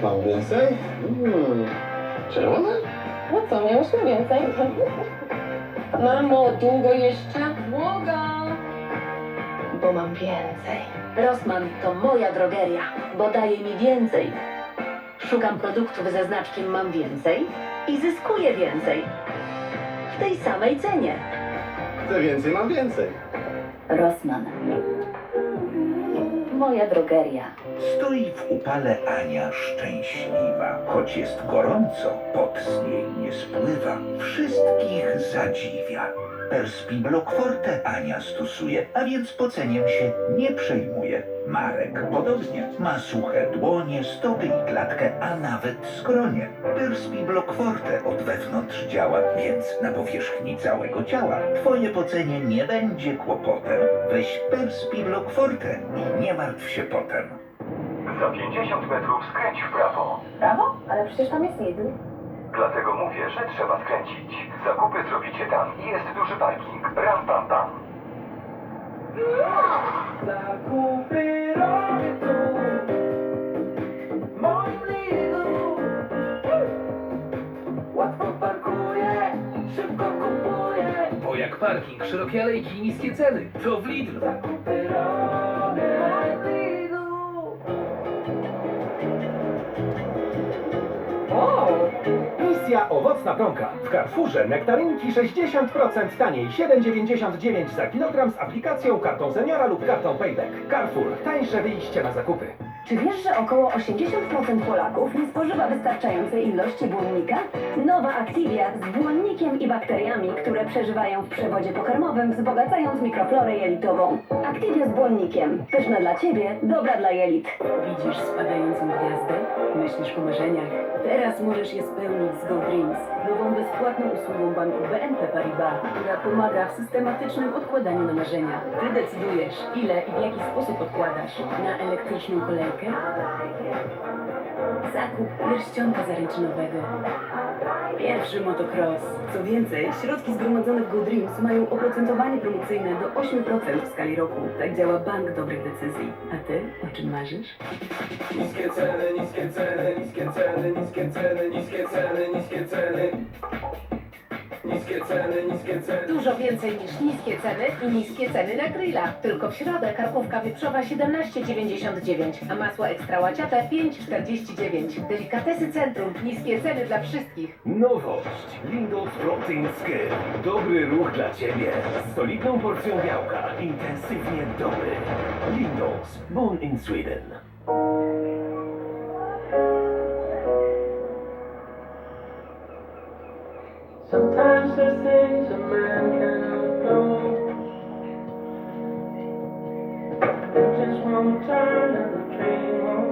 więcej? Hmm. Czerwone? No co, miałyśmy więcej? Mamo, długo jeszcze? Długo! Bo mam więcej. Rossmann to moja drogeria, bo daje mi więcej. Szukam produktów ze znaczkiem mam więcej i zyskuję więcej. W tej samej cenie. Chcę więcej, mam więcej. Rossmann. Moja drogeria. Stoi w upale Ania szczęśliwa. Choć jest gorąco, pot z niej nie spływa. Wszystkich zadziwia. Perspiblok Forte Ania stosuje, a więc poceniem się nie przejmuje. Marek podobnie. Ma suche dłonie, stopy i klatkę, a nawet skronie. Perspiblok Forte od wewnątrz działa, więc na powierzchni całego ciała twoje pocenie nie będzie kłopotem. Weź Perspiblok Forte i nie martw się potem. Za 50 metrów skręć w prawo. Brawo? Ale przecież tam jest Lidl. Dlatego mówię, że trzeba skręcić. Zakupy zrobicie tam i jest duży parking. Ram pam pam. Zakupy robię tu w moim Lidlu. Łatwo parkuję, szybko kupuję. Bo jak parking, szerokie alejki i niskie ceny, to w Lidlu. Zakupy robię Misja owocna prąka. W Carrefourze nektarynki 60% taniej, 7,99 za kilogram z aplikacją, kartą seniora lub kartą payback. Carrefour. Tańsze wyjście na zakupy. Czy wiesz, że około 80% Polaków nie spożywa wystarczającej ilości błonnika? Nowa Activia z błonnikiem i bakteriami, które przeżywają w przewodzie pokarmowym, wzbogacając mikroflorę jelitową. Activia z błonnikiem. Pyszna dla Ciebie, dobra dla jelit. Widzisz spadającą gwiazdę? Myślisz o marzeniach? Teraz możesz je spełnić z Go Dreams, nową bezpłatną usługą banku BNP Paribas, która pomaga w systematycznym odkładaniu na marzenia. Ty decydujesz, ile i w jaki sposób odkładasz. Na elektryczną kolejkę? Zakup pierścionka zaręczynowego. Pierwszy motocross. Co więcej, środki zgromadzone w Go Dreams mają oprocentowanie promocyjne do 8% w skali roku. Tak działa bank dobrych decyzji. A ty o czym marzysz? Niskie ceny, niskie ceny, niskie ceny, niskie ceny, niskie ceny, Dużo więcej niż niskie ceny i niskie ceny na grilla. Tylko w środę karkówka wieprzowa 17,99, a masło ekstra łaciate 5,49. Delikatesy Centrum. Niskie ceny dla wszystkich. Nowość. Lindos Protein Skill. Dobry ruch dla Ciebie. Z solidną porcją białka. Intensywnie dobry. Lindos. Born in Sweden. Sometimes there's things a man cannot know. It just won't turn and the train won't.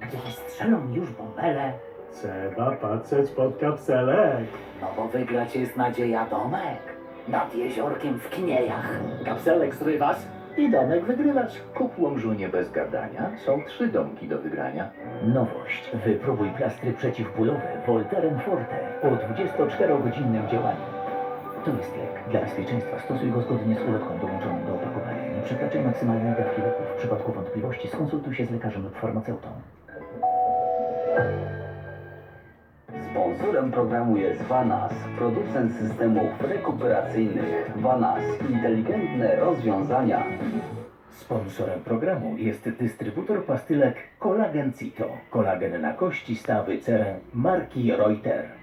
Gdzie strzelą już bąbele, Trzeba patrzeć pod kapselek. no bo wygrać jest nadzieja domek. Nad jeziorkiem w Kniejach. Kapselek zrywasz i domek wygrywasz. Kup łomżunie bez gadania. Są trzy domki do wygrania. Nowość. Wypróbuj plastry przeciwbólowe Voltaren Forte o 24-godzinnym działaniu. To jest lek. Dla bezpieczeństwa stosuj go zgodnie z ulotką dołączoną do opakowania. Nie przekraczaj maksymalnej dawki leku. W przypadku wątpliwości skonsultuj się z lekarzem lub farmaceutą. Sponsorem programu jest Vanas, producent systemów rekuperacyjnych. Vanas, inteligentne rozwiązania. Sponsorem programu jest dystrybutor pastylek Kolagen Cito. Kolagen na kości, stawy, cerę marki Reuter.